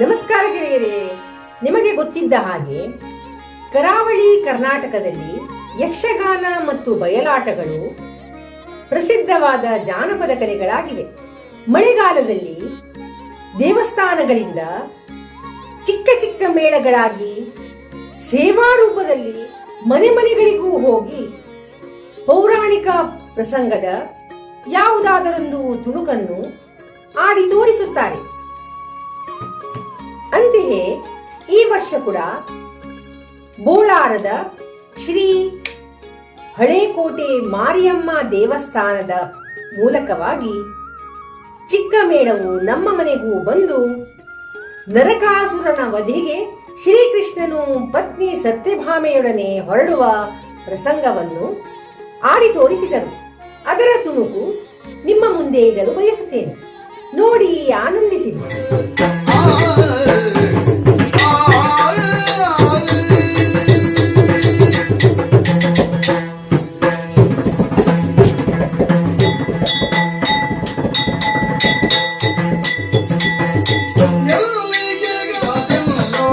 ನಮಸ್ಕಾರ ಗೆಳೆಯರೇ, ನಿಮಗೆ ಗೊತ್ತಿದ್ದ ಹಾಗೆ ಕರಾವಳಿ ಕರ್ನಾಟಕದಲ್ಲಿ ಯಕ್ಷಗಾನ ಮತ್ತು ಬಯಲಾಟಗಳು ಪ್ರಸಿದ್ಧವಾದ ಜಾನಪದ ಕಲೆಗಳಾಗಿವೆ. ಮಳೆಗಾಲದಲ್ಲಿ ದೇವಸ್ಥಾನಗಳಿಂದ ಚಿಕ್ಕ ಚಿಕ್ಕ ಮೇಳಗಳಾಗಿ ಸೇವಾ ರೂಪದಲ್ಲಿ ಮನೆ ಮನೆಗಳಿಗೂ ಹೋಗಿ ಪೌರಾಣಿಕ ಪ್ರಸಂಗದ ಯಾವುದಾದರೊಂದು ತುಣುಕನ್ನು ಆಡಿ ತೋರಿಸುತ್ತಾರೆ. ವರ್ಷ ಕೂಡ ಬೋಳಾರದ ಶ್ರೀ ಹಳೇಕೋಟೆ ಮಾರಿಯಮ್ಮ ದೇವಸ್ಥಾನದ ಮೂಲಕವಾಗಿ ಚಿಕ್ಕ ಮೇಳವು ನಮ್ಮ ಮನೆಗೂ ಬಂದು ನರಕಾಸುರನ ವಧೆಗೆ ಶ್ರೀಕೃಷ್ಣನು ಪತ್ನಿ ಸತ್ಯಭಾಮೆಯೊಡನೆ ಹೊರಡುವ ಪ್ರಸಂಗವನ್ನು ಆಡಿ ತೋರಿಸಿದರು. ಅದರ ತುಣುಕು ನಿಮ್ಮ ಮುಂದೆ ಇಡಲು ಬಯಸುತ್ತೇನೆ. ನೋಡಿ ಆನಂದಿಸಿರಿ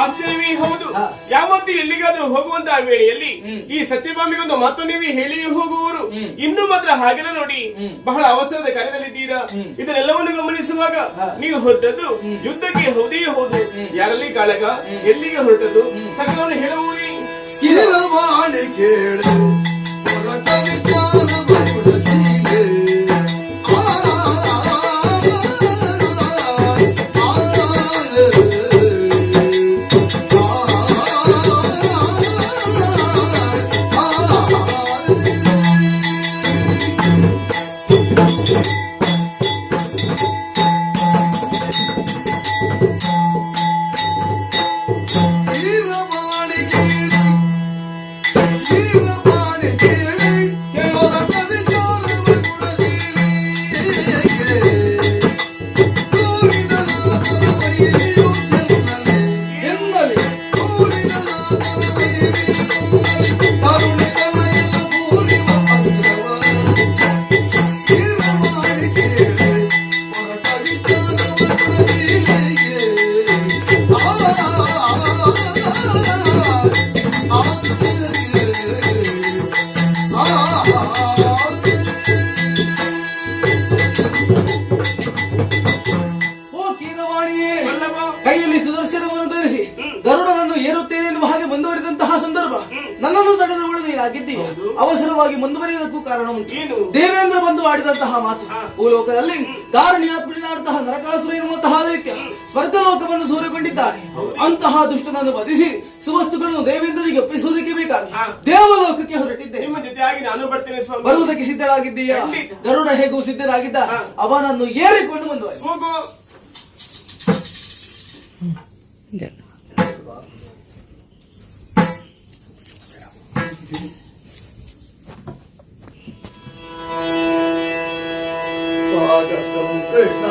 ಆಶ್ಚರ್ಯವೇ ಹೌದು. ಯಾವತ್ತು ಎಲ್ಲಿಗಾದ್ರೂ ಹೋಗುವಂತಹ ವೇಳೆಯಲ್ಲಿ ಈ ಸತ್ಯಭಾಮಿಗೊಂದು ಮಾತು ನೀವೇ ಹೇಳಿ ಹೋಗುವವರು ಇನ್ನು ಮಾತ್ರ ಹಾಗೆಲ್ಲ ನೋಡಿ ಬಹಳ ಅವಸರದ ಕಾರ್ಯದಲ್ಲಿದ್ದೀರಾ? ಇದನ್ನೆಲ್ಲವನ್ನು ಗಮನಿಸುವಾಗ ನೀವು ಹೊರಟದ್ದು ಯುದ್ಧಕ್ಕೆ ಹೌದೇ ಹೌದು. ಯಾರಲ್ಲಿ ಕಾಳಗ? ಎಲ್ಲಿಗೆ ಹೊರಟದ್ದು? ಸಕಲವನ್ನು ಕೇಳ ಕೇಳು. ಕಿರವಾಣಿ ಕೇಳಿ ಕೈಯಲ್ಲಿ ಸುದರ್ಶನವನ್ನು ಧರಿಸಿ ಗರುಡನನ್ನು ಏರುತ್ತೇನೆ ಎನ್ನುವ ಹಾಗೆ ಮುಂದುವರಿದಂತಹ ಸಂದರ್ಭ. ನನ್ನನ್ನು ತಡೆದುಕೊಳ್ಳಲು ನೀನಾಗಿದ್ದೀಯ ಅವಸರವಾಗಿ ಮುಂದುವರಿಯುವುದಕ್ಕೂ ಕಾರಣ ಉಂಟು? ದೇವೇಂದ್ರ ಬಂದು ಆಡಿದಂತಹ ಮಾತು. ಭೂಲೋಕದಲ್ಲಿ ದಾರುಣಿಯಾತ್ಮನಾದಂತಹ ನರಕಾಸುರ ಎನ್ನುವಂತಹ ದೈತ್ಯ ಸ್ವರ್ಗಲೋಕವನ್ನು ಸೂರೆಗೊಂಡಿದ್ದಾನೆ ಅಂತಹ ದುಷ್ಟನನ್ನು ವಧಿಸಿ ಸುವಸ್ತುಗಳನ್ನು ದೇವೇಂದ್ರನಿಗೆ ಒಪ್ಪಿಸುವುದಕ್ಕೆ ಬೇಕಾಗಿ. ದೇವಲೋಕಕ್ಕೆ ಹೊರಟಿದ್ದೆ. ನಿಮ್ಮ ಜೊತೆಯಾಗಿ ನಾನು ಬರ್ತೇನೆ ಬರುವುದಕ್ಕೆ ಸಿದ್ಧರಾಗಿದ್ದೀಯ ಗರುಡ ಹೇಗೂ ಸಿದ್ಧರಾಗಿದ್ದ. ಅವನನ್ನು ಏರಿಕೊಂಡು ಮುಂದುವರಿ स्वागत कृष्ण